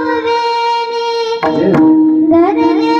కోసడవేని ధరణి